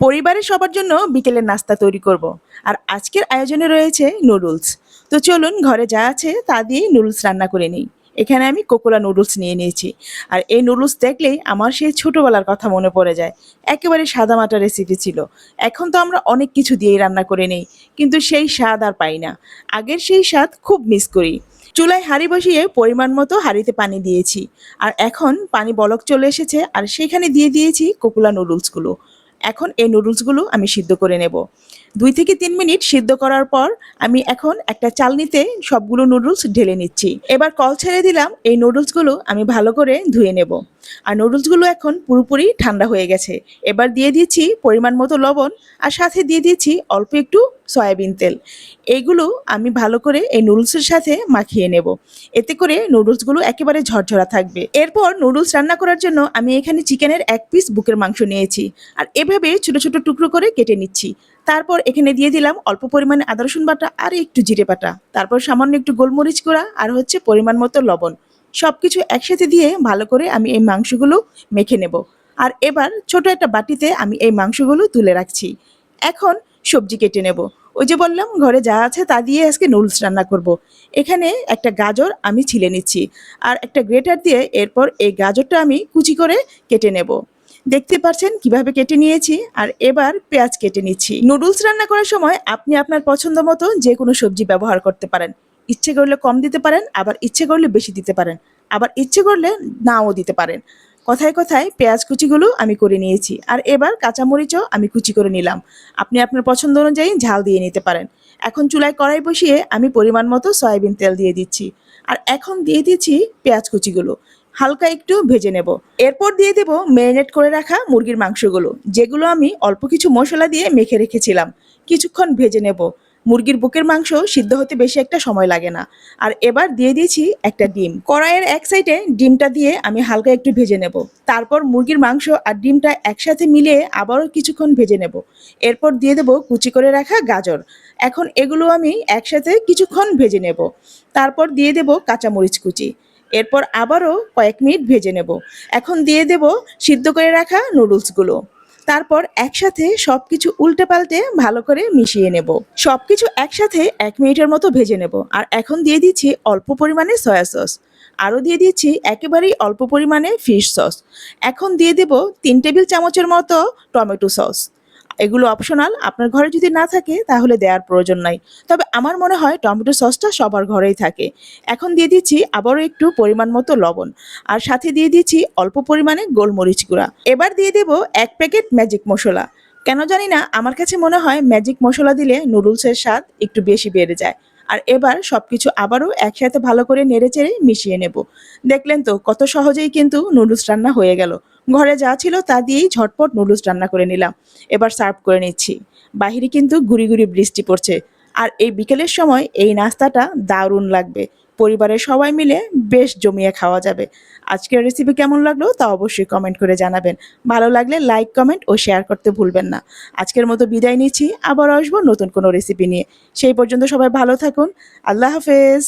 পরিবারের সবার জন্য বিকেলের নাস্তা তৈরি করব। আর আজকের আয়োজনে রয়েছে নুডলস। তো চলুন ঘরে যা আছে তা দিয়েই নুডলস রান্না করে নিই। এখানে আমি কোকোলা নুডলস নিয়ে নিয়েছি। আর এই নুডলস দেখলেই আমার সেই ছোটোবেলার কথা মনে পড়ে যায়। একেবারে সাদা সাদামাটা রেসিপি ছিল। এখন তো আমরা অনেক কিছু দিয়েই রান্না করে নিই। কিন্তু সেই স্বাদ আর পাই না। আগের সেই স্বাদ খুব মিস করি। চুলায় হাঁড়ি বসিয়ে পরিমাণ মতো হাঁড়িতে পানি দিয়েছি। আর এখন পানি বলক চলে এসেছে। আর সেখানে দিয়ে দিয়েছি কোকোলা নুডলসগুলো। এখন এই নুডলসগুলো আমি সিদ্ধ করে নেব। দুই থেকে তিন মিনিট সিদ্ধ করার পর আমি এখন একটা চালনিতে সবগুলো নুডলস ঢেলে নিচ্ছি। এবার কল ছেড়ে দিলাম, এই নুডলসগুলো আমি ভালো করে ধুয়ে নেব। আর নুডলসগুলো এখন পুরোপুরি ঠান্ডা হয়ে গেছে। এবার দিয়ে দিচ্ছি পরিমাণ মতো লবণ আর সাথে দিয়ে দিচ্ছি অল্প একটু সয়াবিন তেল। এগুলো আমি ভালো করে এই নুডলসের সাথে মাখিয়ে নেব। এতে করে নুডলসগুলো একেবারে ঝরঝরা থাকবে। এরপর নুডলস রান্না করার জন্য আমি এখানে চিকেনের এক পিস বুকের মাংস নিয়েছি। আর এভাবে ছোট ছোট টুকরো করে কেটে নিচ্ছি। তারপর এখানে দিয়ে দিলাম অল্প পরিমাণে আদা রসুন বাটা আর একটু জিরে বাটা। তারপর সামান্য একটু গোলমরিচ গুঁড়া আর হচ্ছে পরিমাণ মতো লবণ। সব কিছু একসাথে দিয়ে ভালো করে আমি এই মাংসগুলো মেখে নেব। আর এবার ছোট একটা বাটিতে আমি এই মাংসগুলো তুলে রাখছি। এখন সবজি কেটে নেব। ওই যে বললাম, ঘরে যা আছে তা দিয়ে আজকে নুডলস রান্না করব। এখানে একটা গাজর আমি ছিলে নিচ্ছি আর একটা গ্রেটার দিয়ে এরপর এই গাজরটা আমি কুচি করে কেটে নেব। দেখতে পাচ্ছেন কীভাবে কেটে নিয়েছি আর এবার পেঁয়াজ কেটে নিচ্ছি। নুডলস রান্না করার সময় আপনি আপনার পছন্দ মতো যে কোনো সবজি ব্যবহার করতে পারেন। ইচ্ছে করলে কম দিতে পারেন, আবার ইচ্ছে করলে বেশি দিতে পারেন। আবার ইচ্ছে করলে নাও দিতে পারেন। কথায় কথায় পেঁয়াজ কুচিগুলো আমি করে নিয়েছি। আর এবার কাঁচামরিচও আমি কুচি করে নিলাম। আপনি আপনার পছন্দ অনুযায়ী ঝাল দিয়ে নিতে পারেন। এখন চুলায় কড়াই বসিয়ে আমি পরিমাণ মতো সয়াবিন তেল দিয়ে দিচ্ছি। আর এখন দিয়ে দিচ্ছি পেঁয়াজ কুচিগুলো। হালকা একটু ভেজে নেব। এরপর দিয়ে দেব ম্যারিনেট করে রাখা মুরগির মাংসগুলো, যেগুলো আমি অল্প কিছু মশলা দিয়ে মেখে রেখেছিলাম। কিছুক্ষণ ভেজে নেব। মুরগির বুকের মাংস সিদ্ধ হতে বেশি একটা সময় লাগে না। আর এবার দিয়ে দিয়েছি একটা ডিম। কড়াইয়ের এক সাইডে ডিমটা দিয়ে আমি হালকা একটু ভেজে নেব। তারপর মুরগির মাংস আর ডিমটা একসাথে মিলিয়ে আবারও কিছুক্ষণ ভেজে নেব। এরপর দিয়ে দেব কুচি করে রাখা গাজর। এখন এগুলো আমি একসাথে কিছুক্ষণ ভেজে নেব। তারপর দিয়ে দেব কাঁচামরিচ কুচি। এরপর আবারও কয়েক মিনিট ভেজে নেব। এখন দিয়ে দেব সিদ্ধ করে রাখা নুডলসগুলো। তারপর একসাথে সব কিছু উল্টে পাল্টে ভালো করে মিশিয়ে নেব। সব কিছু একসাথে এক মিনিটের মতো ভেজে নেব। আর এখন দিয়ে দিচ্ছি অল্প পরিমাণে সয়া সস। আরও দিয়ে দিচ্ছি একেবারেই অল্প পরিমাণে ফিশ সস। এখন দিয়ে দেব তিন টেবিল চামচের মতো টমেটো সস। এগুলো অপশনাল আপনার ঘরে যদি না থাকে, তাহলে দেওয়ার প্রয়োজন নাই। তবে আমার মনে হয় টমেটো সসটা সবার ঘরেই থাকে। এখন দিয়ে দিচ্ছি আবারও একটু পরিমাণ মতো লবণ। আর সাথে দিয়ে দিচ্ছি অল্প পরিমাণে গোলমরিচ গুঁড়া। এবার দিয়ে দেব এক প্যাকেট ম্যাজিক মশলা। কেন জানি না, আমার কাছে মনে হয় ম্যাজিক মশলা দিলে নুডলসের স্বাদ একটু বেশি বেড়ে যায়। আর এবার সবকিছু আবারও একসাথে ভালো করে নেড়ে চেড়ে মিশিয়ে নেব। দেখলেন তো, কত সহজেই কিন্তু নুডলস রান্না হয়ে গেল। ঘরে যা ছিল তা দিয়েই ঝটপট নুডলস রান্না করে নিলাম। এবার সার্ভ করে নিচ্ছি। বাহিরে কিন্তু গুড়ি গুড়ি বৃষ্টি পড়ছে। আর এই বিকেলের সময় এই নাস্তাটা দারুণ লাগবে। পরিবারের সবাই মিলে বেশ জমিয়ে খাওয়া যাবে। আজকের রেসিপি কেমন লাগল তা অবশ্যই কমেন্ট করে জানাবেন। ভালো লাগলে লাইক কমেন্ট ও শেয়ার করতে ভুলবেন না। আজকের মতো বিদায় নিচ্ছি। আবার আসব নতুন কোনো রেসিপি নিয়ে। সেই পর্যন্ত সবাই ভালো থাকুন। আল্লাহ হাফেজ।